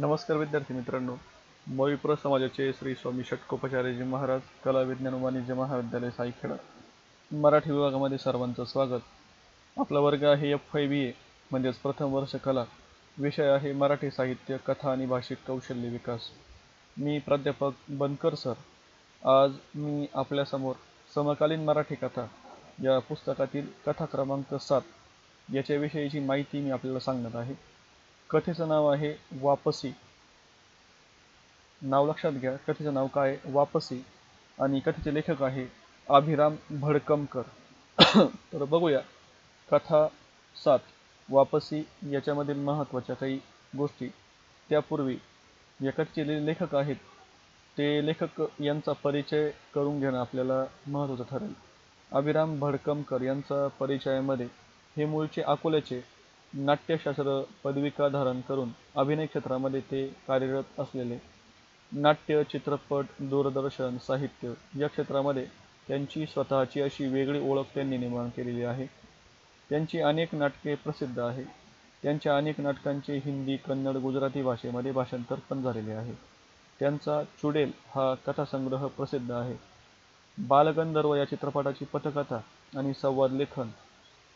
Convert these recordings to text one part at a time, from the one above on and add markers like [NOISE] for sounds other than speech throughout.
नमस्कार विद्यार्थी मित्रांनो. मविप्र समाजाचे श्री स्वामी षटकोपाचार्यजी महाराज कला विज्ञान वाणिज्य महाविद्यालय साईखेडा मराठी विभागामध्ये सर्वांचं स्वागत. आपला वर्ग आहे एफ आय बी ए म्हणजेच प्रथम वर्ष कला. विषय आहे मराठी साहित्य कथा आणि भाषिक कौशल्य विकास. मी प्राध्यापक बनकर सर. आज मी आपल्यासमोर समकालीन मराठी कथा या पुस्तकातील कथा क्रमांक सात याच्याविषयीची माहिती मी आपल्याला सांगणार आहे. कथेचं नाव आहे वापसी. नाव लक्षात घ्या कथेचं नाव काय? आहे? वापसी. आणि कथेचे लेखक आहे अभिराम भडकमकर. [COUGHS] तर बघूया कथा सात वापसी याच्यामधील महत्त्वाच्या काही गोष्टी. त्यापूर्वी या कथेचे ले- लेखक आहेत ते लेखक यांचा परिचय करून घेणं आपल्याला महत्त्वाचं ठरेल. अभिराम भडकमकर यांचा परिचयामध्ये हे मूळचे अकोल्याचे नाट्यशास्त्र पदविका धारण करून अभिनय क्षेत्रामध्ये ते कार्यरत असलेले नाट्य चित्रपट दूरदर्शन साहित्य या क्षेत्रामध्ये त्यांची स्वतःची अशी वेगळी ओळख त्यांनी निर्माण केलेली आहे. त्यांची अनेक नाटके प्रसिद्ध आहे. त्यांच्या अनेक नाटकांचे हिंदी कन्नड गुजराती भाषेमध्ये भाषांतर पण झालेले आहे. त्यांचा चुडेल हा कथासंग्रह प्रसिद्ध आहे. बालगंधर्व या चित्रपटाची पटकथा आणि संवाद लेखन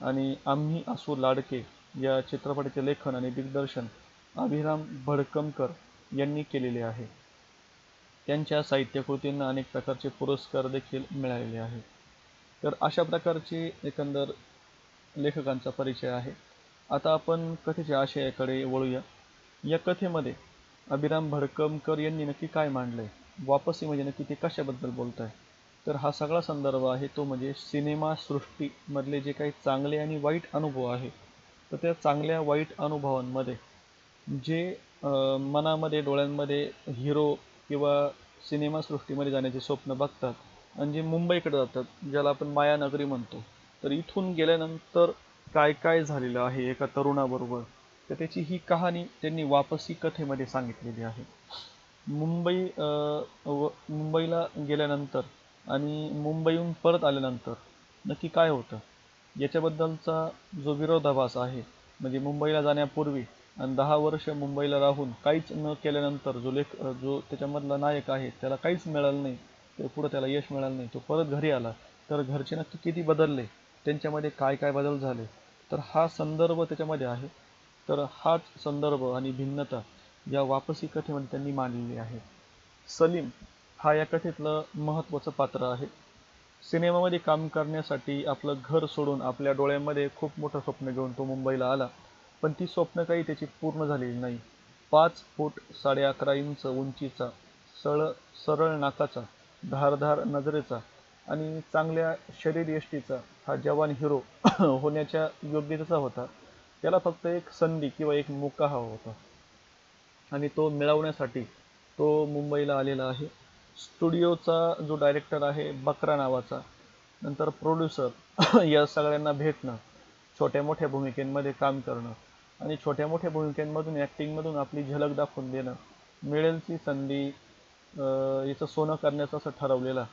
आणि आम्ही असू लाडके या चित्रपटाचे लेखन आणि दिग्दर्शन अभिराम भडकमकर यांनी केलेले आहे. त्यांच्या साहित्यकृतींना अनेक प्रकारचे पुरस्कार देखील मिळालेले आहे. तर अशा प्रकारचे एकंदर लेखकांचा परिचय आहे. आता आपण कथेच्या आशयाकडे वळूया. या कथेमध्ये अभिराम भडकमकर यांनी नक्की काय मांडलंय? वापसी म्हणजे नक्की ते कशाबद्दल बोलत आहे तर हा सगळा संदर्भ आहे तो म्हणजे सिनेमा सृष्टीमधले जे काही चांगले आणि वाईट अनुभव आहे तर त्या चांगल्या वाईट अनुभवांमध्ये जे मनामध्ये डोळ्यांमध्ये हिरो किंवा सिनेमासृष्टीमध्ये जाण्याचे स्वप्न बघतात आणि जे मुंबईकडे जातात ज्याला आपण मायानगरी म्हणतो तर इथून गेल्यानंतर काय काय झालेलं आहे एका तरुणाबरोबर? तर त्याची ही कहाणी त्यांनी वापसी कथेमध्ये सांगितलेली आहे. मुंबई व मुंबईला गेल्यानंतर आणि मुंबईहून परत आल्यानंतर नक्की काय होतं? याच्याबद्दलचा जो विरोधाभास आहे म्हणजे मुंबईला जाण्यापूर्वी आणि दहा वर्ष मुंबईला राहून काहीच न केल्यानंतर जो लेख जो त्याच्यामधला नायक आहे त्याला काहीच मिळालं नाही तर पुढं त्याला यश मिळालं नाही तो परत घरी आला. तर घरचे नक्की किती बदलले त्यांच्यामध्ये काय काय बदल झाले? तर हा संदर्भ त्याच्यामध्ये आहे. तर हाच संदर्भ आणि भिन्नता या वापसी कथेमध्ये त्यांनी मांडलेली आहे. सलीम हा या कथेतलं महत्त्वाचं पात्र आहे. सिनेमामध्ये काम करण्यासाठी आपलं घर सोडून आपल्या डोळ्यामध्ये खूप मोठं स्वप्न घेऊन तो मुंबईला आला. पण ती स्वप्न काही त्याची पूर्ण झालेली नाही. पाच फूट साडे अकरा इंच उंचीचा सळ सरळ नाकाचा धारधार नजरेचा आणि चांगल्या शरीरयष्टीचा हा जवान हिरो [COUGHS] होण्याच्या योग्यतेचा होता. त्याला फक्त एक संधी किंवा एक मोका हवा होता. आणि तो मिळवण्यासाठी तो मुंबईला आलेला आहे. स्टुडिओचा जो डायरेक्टर आहे बकरा नावाचा नंतर प्रोड्युसर [COUGHS] या सगळ्यांना भेटणं छोट्या मोठ्या भूमिकेमध्ये काम करणं आणि छोट्या मोठ्या भूमिकेंमधून ॲक्टिंगमधून आपली झलक दाखवून देणं मिळेल ती संधी याचं सोनं करण्याचं असं ठरवलेला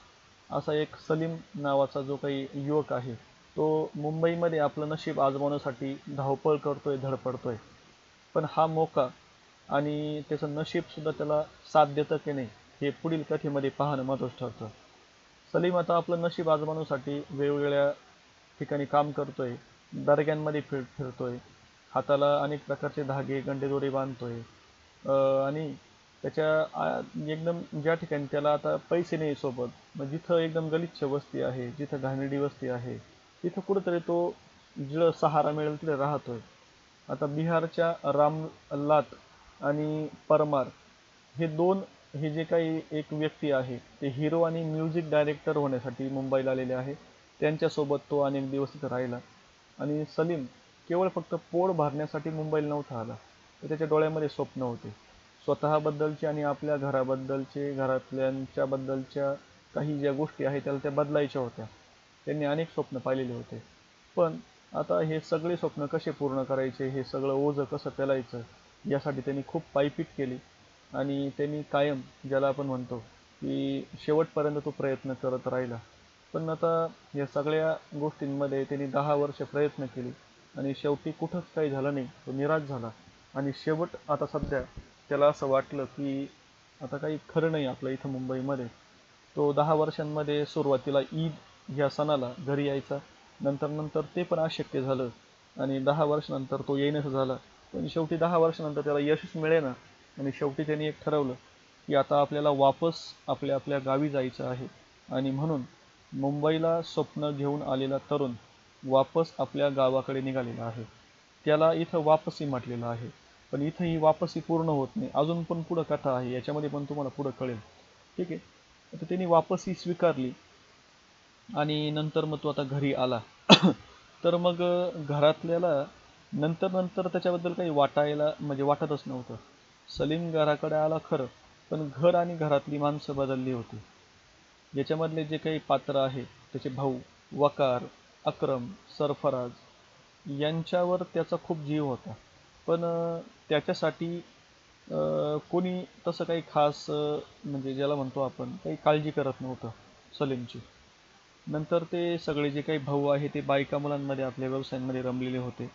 असा एक सलीम नावाचा जो काही युवक आहे तो मुंबईमध्ये आपलं नशीब आजमावण्यासाठी धावपळ करतोय धडपडतोय. पण हा मोका आणि त्याचं नशीबसुद्धा त्याला साथ देतं की नाही हे पुढील कथेमध्ये पाहणं महत्त्वाचं ठरतं. सलीम आता आपलं नशीब आजमानूसाठी वेगवेगळ्या ठिकाणी काम करतोय दर्ग्यांमध्ये फिर फिरतोय हाताला अनेक प्रकारचे धागे गंडेदोरे बांधतोय आणि त्याच्या एकदम ज्या ठिकाणी त्याला आता पैसे नाही सोबत मग जिथं एकदम गलिच्छ वस्ती आहे जिथं घाणेरडी वस्ती आहे तिथं कुठंतरी तो जिळं सहारा मिळेल तिथे राहतोय. आता बिहारच्या रामलात आणि परमार हे दोन हे जे काही एक व्यक्ती आहे ते हिरो आणि म्युझिक डायरेक्टर होण्यासाठी मुंबईला आलेले आहे. त्यांच्यासोबत तो अनेक दिवस तिथं राहिला. आणि सलीम केवळ फक्त पोट भरण्यासाठी मुंबईला नव्हता आला. तर त्याच्या डोळ्यामध्ये स्वप्न होते. स्वतःबद्दलचे आणि आपल्या घराबद्दलचे घरातल्यांच्याबद्दलच्या काही ज्या गोष्टी आहेत त्याला त्या बदलायच्या होत्या. त्यांनी अनेक स्वप्न पाहिलेले होते. पण आता हे सगळे स्वप्न कसे पूर्ण करायचे हे सगळं ओझं कसं पेलायचं यासाठी त्यांनी खूप पायपीट केली. आणि त्यांनी कायम ज्याला आपण म्हणतो की शेवटपर्यंत तो प्रयत्न करत राहिला. पण आता या सगळ्या गोष्टींमध्ये त्यांनी दहा वर्ष प्रयत्न केले आणि शेवटी कुठंच काही झालं नाही. तो निराश झाला. आणि शेवट आता सध्या त्याला असं वाटलं की आता काही खरं नाही आपलं इथं मुंबईमध्ये. तो दहा वर्षांमध्ये सुरुवातीला ईद ह्या सणाला घरी यायचा. नंतर नंतर ते पण अशक्य झालं. आणि दहा वर्षानंतर तो येणंच झाला. पण शेवटी दहा वर्षानंतर त्याला यशच मिळेना. आणि शेवटी त्यांनी एक ठरवलं की आता आपल्याला वापस आपल्या आपल्या गावी जायचं आहे. आणि म्हणून मुंबईला स्वप्न घेऊन आलेला तरुण वापस आपल्या गावाकडे निघालेला आहे. त्याला इथं वापसी म्हटलेलं आहे. पण इथं ही वापसी पूर्ण होत नाही. अजून पण पुढं कथा आहे. याच्यामध्ये पण तुम्हाला पुढं कळेल. ठीक आहे? तर त्यांनी वापसी स्वीकारली. आणि नंतर मग तो आता घरी आला. [COUGHS] तर मग घरातल्याला नंतर नंतर त्याच्याबद्दल काही वाटायला म्हणजे वाटतच नव्हतं. सलीम घराकडे आला खरं पण घर आणि घरातली माणसं बदलली होती. याच्यामधले जे काही पात्र आहे त्याचे भाऊ वकार अक्रम सरफराज यांच्यावर त्याचा खूप जीव होता. पण त्याच्यासाठी कोणी तसं काही खास म्हणजे ज्याला म्हणतो आपण काही काळजी करत नव्हतं सलीमची. नंतर ते सगळे जे काही भाऊ आहे ते बायका मुलांमध्ये आपल्या व्यवसायांमध्ये रमलेले होते.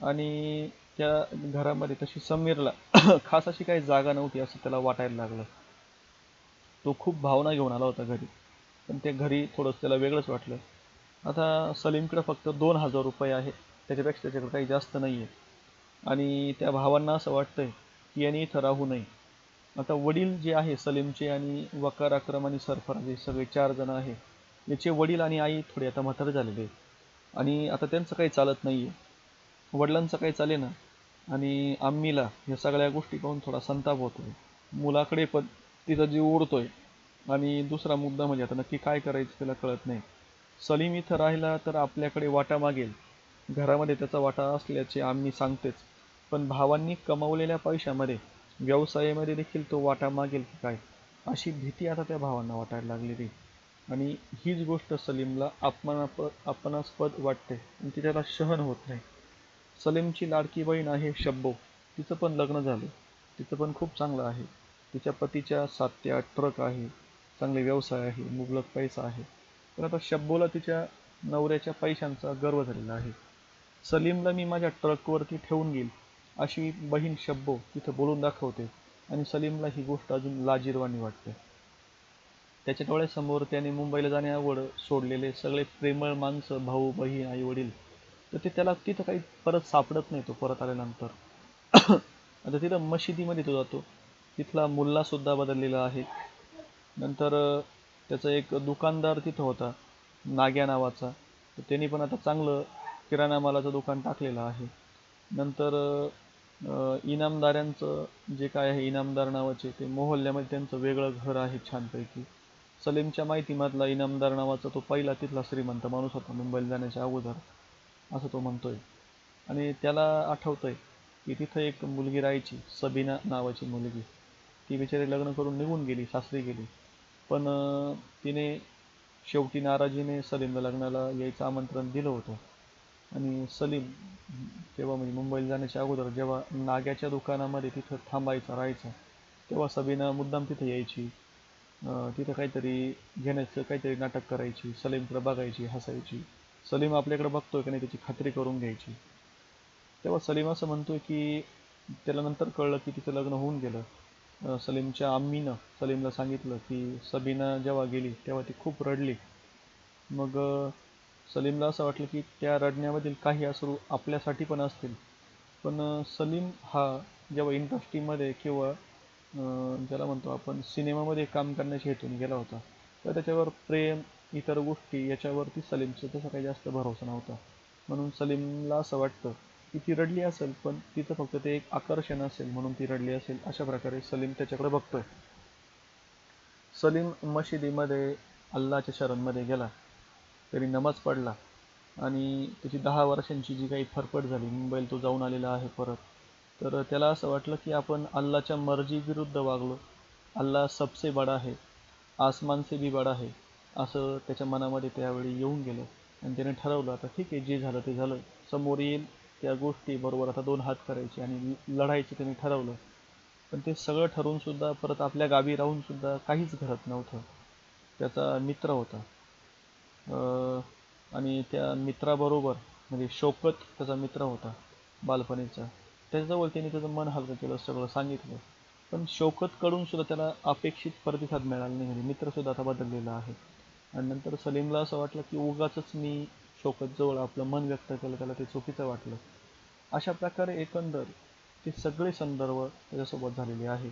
आणि त्या घरामध्ये तशी समीरला [COUGHS] खास अशी काही जागा नव्हती असं त्याला वाटायला लागलं. तो खूप भावना घेऊन आला होता घरी. पण ते घरी थोडंसं त्याला वेगळंच वाटलं. आता सलीमकडे फक्त दोन हजार रुपये आहे. त्याच्यापेक्षा त्याच्याकडे काही जास्त नाही आहे आणि त्या भावांना असं वाटतंय की यांनी इथं राहू नये. आता वडील जे आहे सलीमचे आणि वकार अक्रम आणि सरफराज हे सगळे चार जण आहे. याचे वडील आणि आई थोडे आता म्हातारे झालेले आणि आता त्यांचं काही चालत नाही आहे वडिलांचं काही चाले ना आणि आम्मीला या सगळ्या गोष्टी पाहून थोडा संताप होतो मुलाकडे पण तिचा जीव उडतोय आणि दुसरा मुद्दा म्हणजे आता नक्की काय करायचं त्याला कळत नाही. सलीम इथं राहिला तर आपल्याकडे वाटा मागेल. घरामध्ये त्याचा वाटा असल्याचे आम्ही सांगतेच. पण भावांनी कमावलेल्या पैशामध्ये व्यवसायामध्ये देखील तो वाटा मागेल की काय? अशी भीती आता त्या भावांना वाटायला लागलेली आणि हीच गोष्ट सलीमला अपमानाप अपमानास्पद वाटते. आणि ती त्याला सहन होत नाही. सलीमची लाडकी बहीण आहे शब्बो. तिचं पण लग्न झालं. तिचं पण खूप चांगलं आहे. तिच्या पतीच्या सात ते आठ ट्रक आहे. चांगले व्यवसाय आहे. मुबलक पैसा आहे. पण आता शब्बोला तिच्या नवऱ्याच्या पैशांचा गर्व झालेला आहे. सलीमला मी माझ्या ट्रकवरती ठेवून घेईल अशी बहीण शब्बो तिथं बोलून दाखवते आणि सलीमला ही गोष्ट अजून लाजीरवाणी वाटते. त्याच्या डोळ्यासमोर त्याने मुंबईला जाण्यावर सोडलेले सगळे प्रेमळ माणसं भाऊ बहीण आई वडील तर ते त्याला तिथं काही परत सापडत नाही तो परत आल्यानंतर. आता तिथं मशिदीमध्ये तो जातो. तिथला मुल्लासुद्धा बदललेला आहे. नंतर त्याचा एक दुकानदार तिथं होता नाग्या नावाचा. तर त्यांनी पण आता चांगलं किराणा मालाचं दुकान टाकलेलं आहे. नंतर इनामदारांचं जे काय आहे इनामदार नावाचे ते मोहल्ल्यामध्ये त्यांचं वेगळं घर आहे छानपैकी. सलीमच्या माहितीमधला इनामदार नावाचा तो पहिला तिथला श्रीमंत माणूस होता मुंबईला जाण्याच्या अगोदर. असं तो म्हणतोय. आणि त्याला आठवतंय की तिथं एक मुलगी राहायची सबीना नावाची मुलगी. ती बिचारी लग्न करून निघून गेली सासरी गेली. पण तिने शेवटी नाराजीने सलीमला लग्नाला यायचं आमंत्रण दिलं होतं. आणि सलीम तेव्हा म्हणजे मुंबईला जाण्याच्या अगोदर जेव्हा नाग्याच्या दुकानामध्ये तिथं थांबायचा राहायचा तेव्हा सबीना मुद्दाम तिथं यायची. तिथं काहीतरी घेण्याचं काहीतरी नाटक करायची सलीमकडं बघायची हसायची. सलीम आपल्याकडे बघतोय की नाही त्याची खात्री करून घ्यायची. तेव्हा सलीम असं म्हणतोय की त्याला नंतर कळलं की तिचं लग्न होऊन गेलं. सलीमच्या आम्मीनं सलीमला सांगितलं की सबीना जेव्हा गेली तेव्हा ती खूप रडली. मग सलीमला असं वाटलं की त्या रडण्यामधील काही असू आपल्यासाठी पण असतील. पण सलीम हा जेव्हा इंडस्ट्रीमध्ये किंवा ज्याला म्हणतो आपण सिनेमामध्ये काम करण्याच्या हेतून गेला होता तर त्याच्यावर प्रेम इतर गोष्टी याच्यावरती सलीमचं तसा काही जास्त भरोसा नव्हता. म्हणून सलीमला असं वाटतं की ती रडली असेल पण तिथं फक्त ते एक आकर्षण असेल म्हणून ती रडली असेल अशा प्रकारे सलीम त्याच्याकडे बघतोय. सलीम मशिदीमध्ये अल्लाच्या शरणमध्ये गेला. तरी नमाज पडला. आणि त्याची दहा वर्षांची जी काही फरफट झाली मुंबईला तो जाऊन आलेला आहे परत. तर त्याला असं वाटलं की आपण अल्लाच्या मर्जीविरुद्ध वागलो. अल्ला सबसे बडा आहे आसमान से भी बडा आहे. असं त्याच्या मनामध्ये त्यावेळी येऊन गेलं. आणि त्याने ठरवलं आता ठीक आहे जे झालं ते झालं. समोर येईल त्या गोष्टी बरोबर आता दोन हात करायचे आणि लढायचे त्याने ठरवलं. पण ते सगळं ठरवून सुद्धा परत आपल्या गावी राहून सुद्धा काहीच घडत नव्हतं. त्याचा मित्र होता. आणि त्या मित्राबरोबर म्हणजे शोकत त्याचा मित्र होता बालपणीचा. त्याच्याजवळ त्याने त्याचं मन हलकं केलं सगळं सांगितलं. पण शोकतकडून सुद्धा त्याला अपेक्षित प्रतिसाद मिळाला नाही म्हणजे मित्रसुद्धा आता बदललेला आहे. आणि नंतर सलीमला असं वाटलं की उगाच मी शौकतजवळ आपलं मन व्यक्त केलं त्याला ते चुकीचं वाटलं. अशा प्रकारे एकंदर ते सगळे संदर्भ त्याच्यासोबत झालेले आहे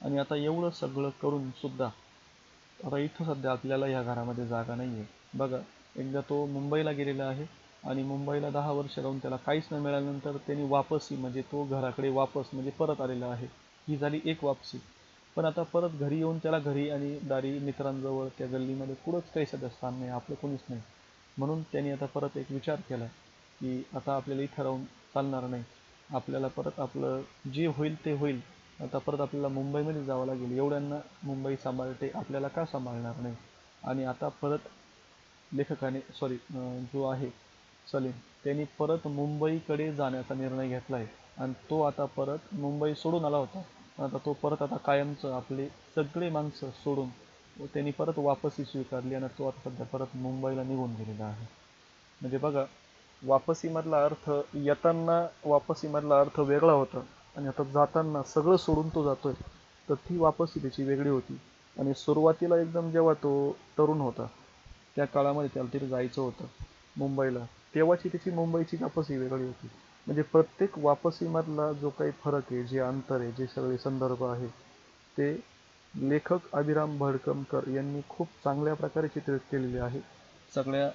आणि आता एवढं सगळं करून सुद्धा आता इथं सध्या आपल्याला ह्या घरामध्ये जागा नाही आहे बघा एकदा तो मुंबईला गेलेला आहे आणि मुंबईला दहा वर्ष राहून त्याला काहीच न मिळाल्यानंतर त्यांनी वापसी म्हणजे तो घराकडे वापस म्हणजे परत आलेला आहे. ही झाली एक वापसी. पण आता परत घरी येऊन त्याला घरी आणि दारी मित्रांजवळ त्या गल्लीमध्ये कुठंच काही सध्या स्थान नाही आपलं कोणीच नाही. म्हणून त्यांनी आता परत एक विचार केला की आता आपल्याला इथं राहून चालणार नाही. आपल्याला परत आपलं जे होईल ते होईल. आता परत आपल्याला मुंबईमध्ये जावं लागेल. एवढ्यांना मुंबई सांभाळते आपल्याला का सांभाळणार नाही? आणि आता परत लेखकाने सॉरी जो आहे सलीम त्यांनी परत मुंबईकडे जाण्याचा निर्णय घेतला आहे आणि तो आता परत मुंबई सोडून आला होता. आता तो परत आता कायमचं आपले सगळे माणसं सोडून त्यांनी परत वापसी स्वीकारली आणि तो आता सध्या परत मुंबईला निघून गेलेला आहे. म्हणजे बघा वापसीमधला अर्थ येताना वापसीमधला अर्थ वेगळा होता आणि आता जाताना सगळं सोडून तो जातोय तर ती वापसी त्याची वेगळी होती. आणि सुरुवातीला एकदम जेव्हा तो तरुण होता त्या काळामध्ये त्याला तिथे जायचं होतं मुंबईला तेव्हाची त्याची मुंबईची वापसी वेगळी होती. म्हणजे प्रत्येक वापसीमधला जो काही फरक आहे जे अंतर आहे जे सगळे संदर्भ आहे ते लेखक अभिराम भडकमकर यांनी खूप चांगल्या प्रकारे चित्रित केलेले आहे. सगळ्या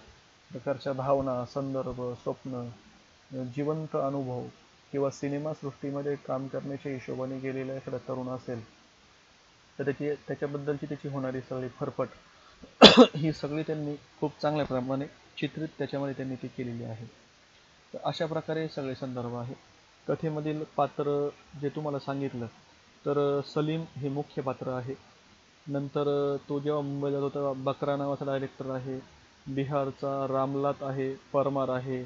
प्रकारच्या भावना संदर्भ स्वप्न जिवंत अनुभव किंवा सिनेमासृष्टीमध्ये काम करण्याच्या हिशोबाने गेलेला एखादा तरुण असेल तर त्याची त्याच्याबद्दलची त्याची होणारी सगळी फरफट [COUGHS] ही सगळी त्यांनी खूप चांगल्या प्रमाणे चित्रित त्याच्यामध्ये त्यांनी ती केलेली आहे. तर अशा प्रकारे सगळे संदर्भ आहे कथेमधील पात्र जे तुम्हाला सांगितलं तर सलीम हे मुख्य पात्र आहे. नंतर तो जेव्हा मुंबईला जातो तेव्हा बकरा नावाचा डायरेक्टर आहे. बिहारचा रामलात आहे परमार आहे.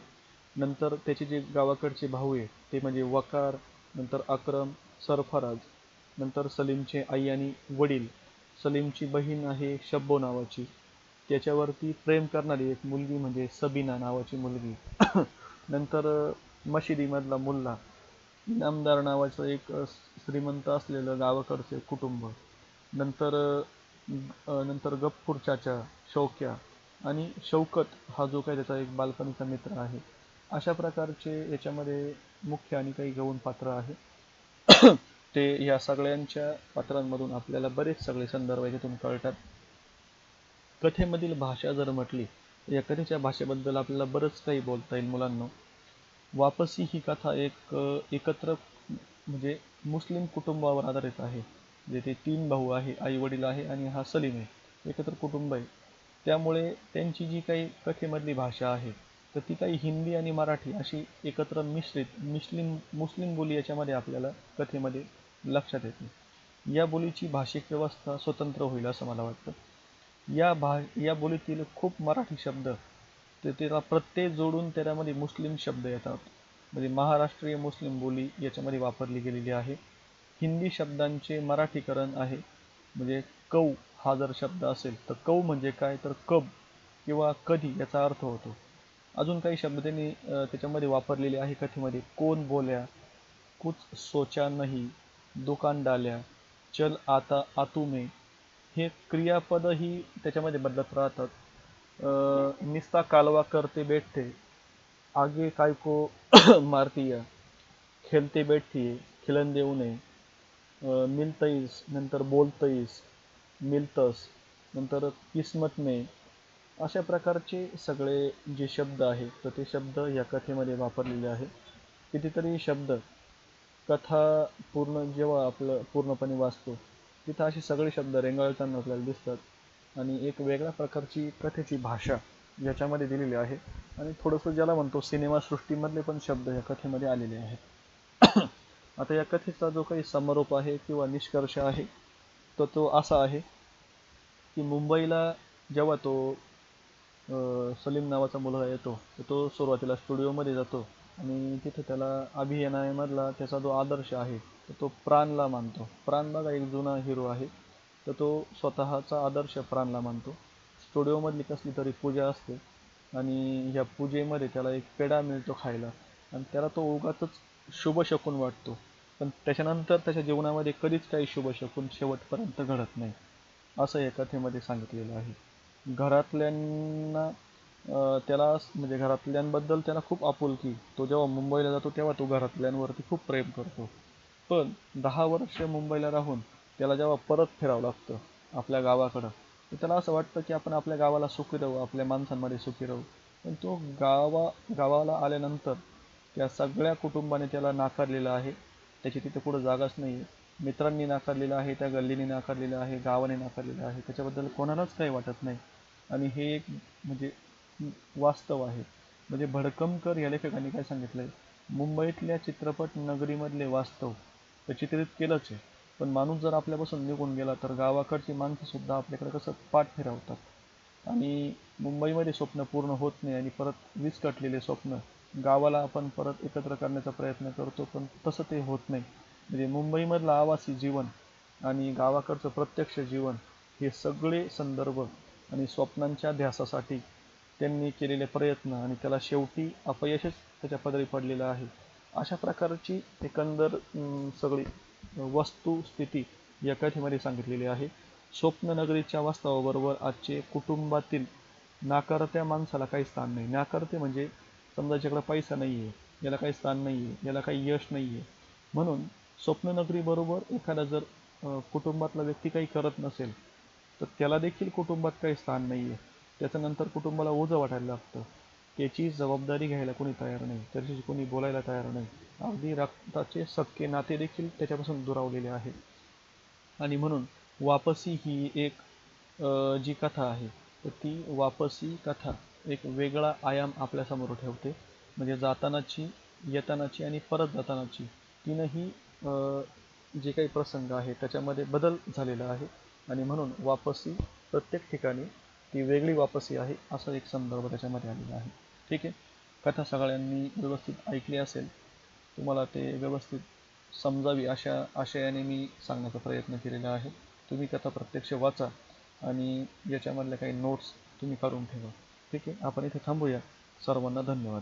नंतर त्याचे जे गावाकडचे भाऊ आहे ते म्हणजे वकार नंतर अक्रम सरफराज नंतर सलीमचे आई आणि वडील. सलीमची बहीण आहे शब्बो नावाची. त्याच्यावरती प्रेम करणारी एक मुलगी म्हणजे सबीना नावाची मुलगी. नंतर मशिदीमधला मुल्ला इनामदार नावाचं एक श्रीमंत असलेलं गावाकडचे कुटुंब नंतर नंतर गप्पूर चाचा शौक्या आणि शौकत हा जो काही त्याचा एक बालपणीचा मित्र आहे. अशा प्रकारचे याच्यामध्ये मुख्य आणि काही गौण पात्र आहे. [COUGHS] ते या सगळ्यांच्या पात्रांमधून आपल्याला बरेच सगळे संदर्भ याच्यातून कळतात. कथेमधील भाषा जर म्हटली या कथेच्या भाषेबद्दल आपल्याला बरंच काही बोलता येईल मुलांना. वापसी ही कथा एक एकत्र म्हणजे मुस्लिम कुटुंबावर आधारित आहे. जे ते तीन भाऊ आहे आई वडील आहे आणि हा सलीम आहे. एकत्र कुटुंब आहे. त्यामुळे त्यांची जी काही कथेमधली भाषा आहे तर ती काही हिंदी आणि मराठी अशी एकत्र मिश्रित मुस्लिम मुस्लिम बोली याच्यामध्ये आपल्याला कथेमध्ये लक्षात येते. या बोलीची भाषिक व्यवस्था स्वतंत्र होईल असं मला वाटतं. या भा या बोलीतील खूप मराठी शब्द ते त्याला प्रत्यय जोडून त्याच्यामध्ये मुस्लिम शब्द येतात. म्हणजे महाराष्ट्रीय मुस्लिम बोली याच्यामध्ये वापरली गेलेली आहे. हिंदी शब्दांचे मराठीकरण आहे. म्हणजे कौ हा जर शब्द असेल तर कौ म्हणजे काय? तर कब किंवा कधी याचा अर्थ होतो. अजून काही शब्द त्यांनी त्याच्यामध्ये वापरलेले आहे कथेमध्ये. कोण बोल्या कुछ सोचा नाही दुकान डाल्या चल आता आतू में हे क्रियापदही त्याच्यामध्ये बदलत राहतात. निस्ता कालवा करते बैठते आगे काय को [CLEARS THROAT] मारतीया खेळते बैठतीये खिलन देऊ नये मिलतईस नंतर बोलतईस मिलतस नंतर किस्मत में अशा प्रकारचे सगळे जे शब्द आहेत तर ते शब्द या कथेमध्ये वापरलेले आहेत. कितीतरी शब्द कथा पूर्ण जेव्हा आपलं पूर्णपणे वाचतो तिथं असे सगळे शब्द रेंगाळताना आपल्याला दिसतात. आणि एक वेगळ्या प्रकारची कथेची भाषा याच्यामध्ये दिलेली आहे. आणि थोडंसं ज्याला म्हणतो सिनेमासृष्टीमधले पण शब्द या कथेमध्ये आलेले आहेत. [CLEARS THROAT] आता या कथेचा जो काही समारोप आहे किंवा निष्कर्ष आहे तर तो असा आहे की मुंबईला जेव्हा तो सलीम नावाचा मुलगा येतो तर तो सुरुवातीला स्टुडिओमध्ये जातो. आणि तिथे त्याला अभिनयामधला त्याचा जो आदर्श आहे तर तो प्राणला मानतो. प्राण बघा एक जुना हिरो आहे. तर तो स्वतःचा आदर्श प्राणला मानतो. स्टुडिओमधली कसली तरी पूजा असते आणि ह्या पूजेमध्ये त्याला एक पेढा मिळतो खायला. आणि त्याला तो उगाच शुभ शकून वाटतो. पण त्याच्यानंतर त्याच्या जीवनामध्ये कधीच काही शुभ शकून शेवटपर्यंत घडत नाही. असं या कथेमध्ये सांगितलेलं आहे. घरातल्यांना त्याला म्हणजे घरातल्यांबद्दल त्याला खूप आपुलकी. तो जेव्हा मुंबईला जातो तेव्हा तो घरातल्यांवरती खूप प्रेम करतो. पण दहा वर्ष मुंबईला राहून त्याला जेव्हा परत फिरावं लागतं आपल्या गावाकडं तर त्याला असं वाटतं की आपण आपल्या गावाला सुखी राहू आपल्या माणसांमध्ये सुखी राहू. पण तो गावा गावाला आल्यानंतर त्या सगळ्या कुटुंबाने त्याला नाकारलेलं आहे. त्याची तिथे पुढं जागाच नाही आहे मित्रांनी नाकारलेलं आहे त्या गल्लीने नाकारलेलं आहे गावाने नाकारलेलं आहे. त्याच्याबद्दल कोणालाच काही वाटत नाही. आणि हे एक म्हणजे वास्तव आहे. म्हणजे भडकमकर या लेखकांनी काय सांगितलं आहे मुंबईतल्या चित्रपट नगरीमधले वास्तव ते चित्रित केलंच आहे. पण माणूस जर आपल्यापासून निघून गेला तर गावाकडची माणसंसुद्धा आपल्याकडे कसं पाठ फिरवतात? आणि मुंबईमध्ये स्वप्न पूर्ण होत नाही आणि परत विस्कटलेले स्वप्न गावाला आपण परत एकत्र करण्याचा प्रयत्न करतो पण तसं ते होत नाही. म्हणजे मुंबईमधलं आवासी जीवन आणि गावाकडचं प्रत्यक्ष जीवन हे सगळे संदर्भ आणि स्वप्नांच्या ध्यासासाठी त्यांनी केलेले प्रयत्न आणि त्याला शेवटी अपयशच त्याच्या पदरी पडलेलं आहे. अशा प्रकारची एकंदर सगळी वस्तुस्थिती या कथेमध्ये सांगितलेली आहे. स्वप्ननगरीच्या वास्तवाबरोबर आजचे कुटुंबातील नाकारत्या माणसाला काही स्थान नाही. नाकारते म्हणजे समजा याच्याकडे पैसा नाही आहे याला काही स्थान नाही आहे याला काही यश नाही आहे म्हणून स्वप्ननगरीबरोबर एखादा जर कुटुंबातला व्यक्ती काही करत नसेल तर त्याला देखील कुटुंबात काही स्थान नाही आहे त्याच्यानंतर कुटुंबाला ओझं वाटायला लागतं. त्याची जबाबदारी घ्यायला कोणी तयार नाही. त्याच्याशी कोणी बोलायला तयार नाही. अगदी रक्ताचे सक्के नाते देखील त्याच्यापासून दुरावलेले आहेत आणि म्हणून वापसी ही एक जी कथा आहे तर ती वापसी कथा एक वेगळा आयाम आपल्यासमोर ठेवते. म्हणजे जातानाची येतानाची आणि परत जातानाची तीनही जे काही प्रसंग आहे त्याच्यामध्ये बदल झालेला आहे. आणि म्हणून वापसी प्रत्येक ठिकाणी ती वेगळी वापसी आहे असा एक संदर्भ त्याच्यामध्ये आलेला आहे. ठीक आहे? कथा सगळ्यांनी व्यवस्थित ऐकली असेल तुम्हाला ते व्यवस्थित समजावी अशा आशयाने मी सांगण्याचा प्रयत्न केलेला आहे. तुम्ही कथा प्रत्यक्ष वाचा आणि याच्यामधल्या काही नोट्स तुम्ही काढून ठेवा. ठीक आहे? आपण इथे थांबूया. सर्वांना धन्यवाद.